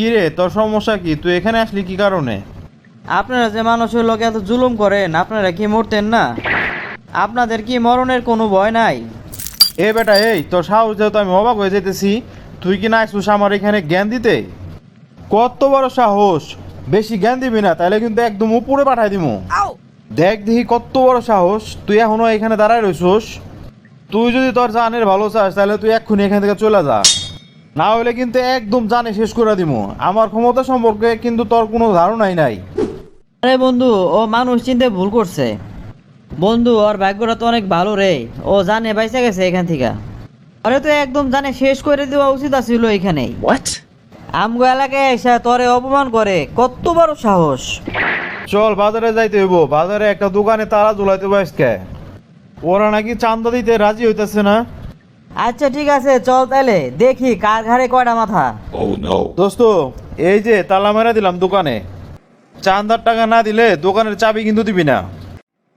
কি রে তোর সমস্যা কি? তুই এখানে আসলি কি কারণে? আপনারা যে মানুষের লোকে এত জুলুম করেন আপনারা কি মরতেন না? আপনাদের কি মরণের কোনো ভয় নাই? এ বেটা এই তোর সাহস যেহেতু আমি অবাক হয়ে যেতেছি তুই কি না আসছিস আমার এখানে জ্ঞান দিতে? কত বড় সাহস! বেশি জ্ঞান দিবি না তাহলে কিন্তু একদম উপরে পাঠাই দিমু দেখ দেখি কত বড় সাহস তুই এখনও এখানে দাঁড়ায় রইছস। তুই যদি তোর জানের ভালো চাস তাহলে তুই এক্ষুনি এখান থেকে চলে যা। না হলে কিন্তু একদম জানে শেষ করে দিমু। আমার ক্ষমতা সম্পর্কে কিন্তু তোর কোনো ধারণাই নাই। আরে বন্ধু ও মানুষ চিনতে ভুল করছে। বন্ধু ওর ভাগ্যটা তো অনেক ভালো রে। ও জানে বাইসা গেছে এখান থেকে। আরে তো একদম জানে শেষ করে দেওয়া উচিত ছিল এখানেই? আমগো এলাকায় এসে তোরে অপমান করে কত বড় সাহস। চল বাজারে যাইতে হইব। বাজারে একটা দোকানে তালা ঝুলাইতে আজকে। ওরা নাকি চান্দা দিতে রাজি হইতেছে না? আচ্ছা ঠিক আছে চল তাহলে দেখি কার ঘাড়ে কয়টা মাথা। Oh দোস্ত এই যে তালা মেরা দিলাম দোকানে। চান্দার টাকা না দিলে দোকানের চাবি কিন্তু দিবি না।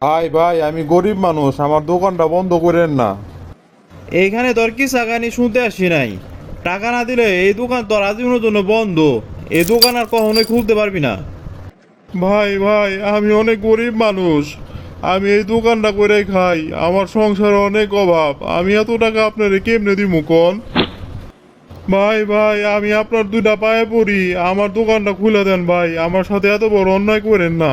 ভাই ভাই আমি গরিব মানুষ আমার দোকানটা বন্ধ করেন না। এইখানে তোর কি সাগানি শুনতে আসি নাই। টাকা না দিলে এই দোকান তোর আজীবনের জন্য বন্ধ। এই দোকান আর কখনোই খুলতে পারবি না। ভাই ভাই আমি অনেক গরিব মানুষ। আমি এই দোকানটা করে খাই। আমার সংসারে অনেক অভাব। আমি এত টাকা আপনারে কেমনে দিমু কোন? ভাই ভাই আমি আপনার দুইটা পায়ে পড়ি। আমার দোকানটা খুলে দেন ভাই। আমার সাথে এত বড় অন্যায় করেন না।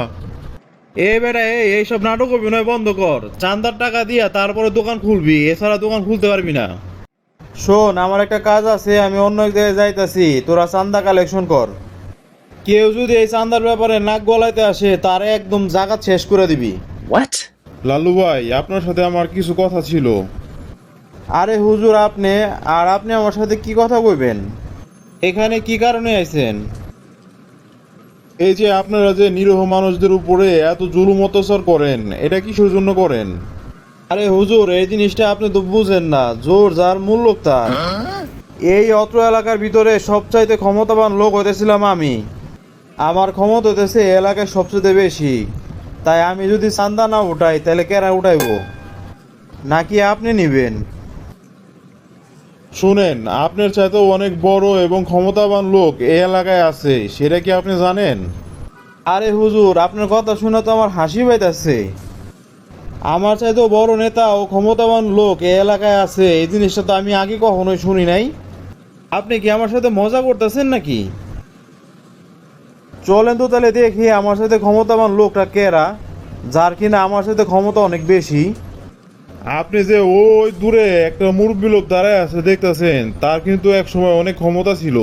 এ বেটা এই এইসব নাটক অভিনয় বন্ধ কর। চান্দার টাকা দিয়া তারপরে দোকান খুলবি। এছাড়া দোকান খুলতে পারবি না। শোন আমার একটা কাজ আছে আমি অন্য এক জায়গায় যাইতাছি। তোরা চান্দা কালেকশন কর। কেউ যদি এই চান্দার ব্যাপারে নাক গলাইতে আসে তার একদম জাগাত শেষ করে দিবি। What? লালু ভাই আপনার সাথে আমার কিছু কথা ছিল। আরে হুজুর আপনি আর আপনি আমার সাথে কি কথা কইবেন এখানে কি কারণে আইছেন? এই যে আপনারা যে নিরীহ মানুষদের উপরে এত জুলুম অত্যাচার করেন এটা কিসের জন্য করেন? আরে হুজুর এই জিনিসটা আপনি তো বুঝেন না জোর যার মূল্য তার। এই অত্র এলাকার ভিতরে সবচাইতে ক্ষমতাবান লোক হইতেছিলাম আমি। আমার ক্ষমতা হইতেছে এলাকায় সবচেয়ে বেশি। তাই আমি যদি চান্দা না উঠাই তাহলে কেরা উঠাইবো? নাকি আপনি নিবেন? শুনেন আপনার চাইতেও অনেক বড় এবং ক্ষমতাবান লোক এই এলাকায় আছে সেটা কি আপনি জানেন? আরে হুজুর আপনার কথা শুনে তো আমার হাসি পাইতেছে। আমার চাইতেও বড় নেতা ও ক্ষমতাবান লোক এই এলাকায় আছে এই জিনিসটা তো আমি আগে কখনোই শুনি নাই। আপনি কি আমার সাথে মজা করতেছেন নাকি? চলেন তো তাহলে দেখি আমার সাথে ক্ষমতাবান লোকটা কেরা, যার কিনা আমার সাথে ক্ষমতা অনেক বেশি। আপনি যে ওই দূরে একটা মুরব্বী লোক দাঁড়ায় আছে দেখতেছেন, তার কিন্তু এক সময় অনেক ক্ষমতা ছিল।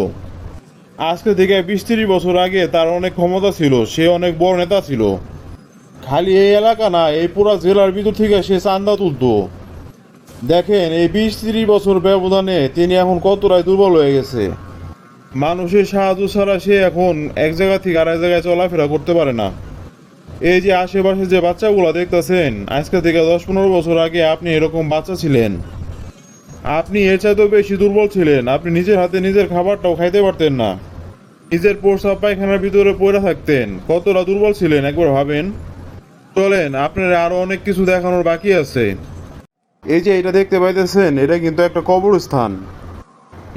আজকে থেকে বিশ ত্রিশ বছর আগে তার অনেক ক্ষমতা ছিল, সে অনেক বড় নেতা ছিল। খালি এই এলাকা না, এই পুরো জেলার ভিতর থেকে সে চান্দা তুলতো। দেখেন, এই বিশ ত্রিশ বছর ব্যবধানে তিনি এখন কতটাই দুর্বল হয়ে গেছে। মানুষের সাহায্য ছাড়া সে এখন এক জায়গা থেকে আরেক জায়গায় চলাফেরা করতে পারে না। এই যে আশেপাশে যে বাচ্চাগুলো দেখতেছেন, আজকে থেকে দশ পনেরো বছর আগে আপনি এরকম বাচ্চা ছিলেন। আপনি এর চাইতেও বেশি দুর্বল ছিলেন, আপনি নিজের হাতে নিজের খাবারটাও খাইতে পারতেন না। নিজের প্রস্রাব পায়খানার ভিতরে পড়ে থাকতেন, কতটা দুর্বল ছিলেন একবার ভাবেন? চলেন, আপনার আরও অনেক কিছু দেখানোর বাকি আছে। এই যে এটা দেখতে পাইতেছেন, এটা কিন্তু একটা কবরস্থান।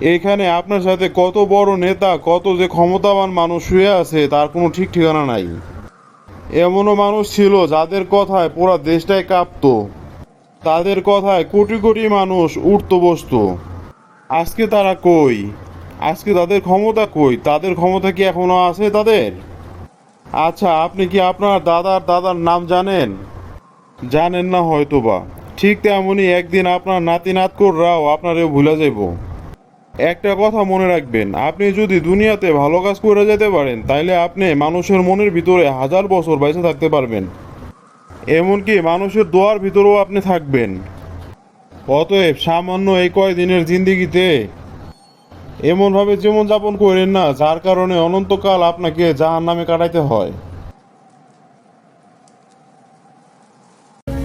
এইখানে আপনার সাথে কত বড় নেতা, কত যে ক্ষমতাবান মানুষ শুয়ে আছে, তার কোনো ঠিক ঠিকানা নাই। এমনও মানুষ ছিল যাদের কথায় পুরো দেশটাই কাঁপতো। তাদের কথায় কোটি কোটি মানুষ উঠতো বসতো। আজকে তারা কই? আজকে তাদের ক্ষমতা কই? তাদের ক্ষমতা কি এখনও আছে তাদের? আচ্ছা আপনি কি আপনার দাদার দাদার নাম জানেন? জানেন না হয়তোবা। ঠিক তেমনই একদিন আপনার নাতি নাতকুররাও আপনারেও ভুলে যাইব। একটা কথা মনে রাখবেন, আপনি যদি দুনিয়াতে ভালো কাজ করে যেতে পারেন, তাইলে আপনি মানুষের মনের ভিতরে হাজার বছর বেঁচে থাকতে পারবেন। এমনকি মানুষের দোয়ার ভিতরেও আপনি থাকবেন। অতএব সামান্য এই কয় দিনের জিন্দিগিতে এমনভাবে জীবন যাপন করেন না, যার কারণে অনন্তকাল আপনাকে জাহান নামে কাটাইতে হয়।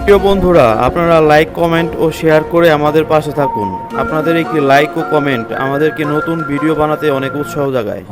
প্রিয় বন্ধুরা, আপনারা লাইক কমেন্ট ও শেয়ার করে আমাদের পাশে থাকুন। আপনাদের একটি লাইক ও কমেন্ট আমাদেরকে নতুন ভিডিও বানাতে অনেক উৎসাহ জাগায়।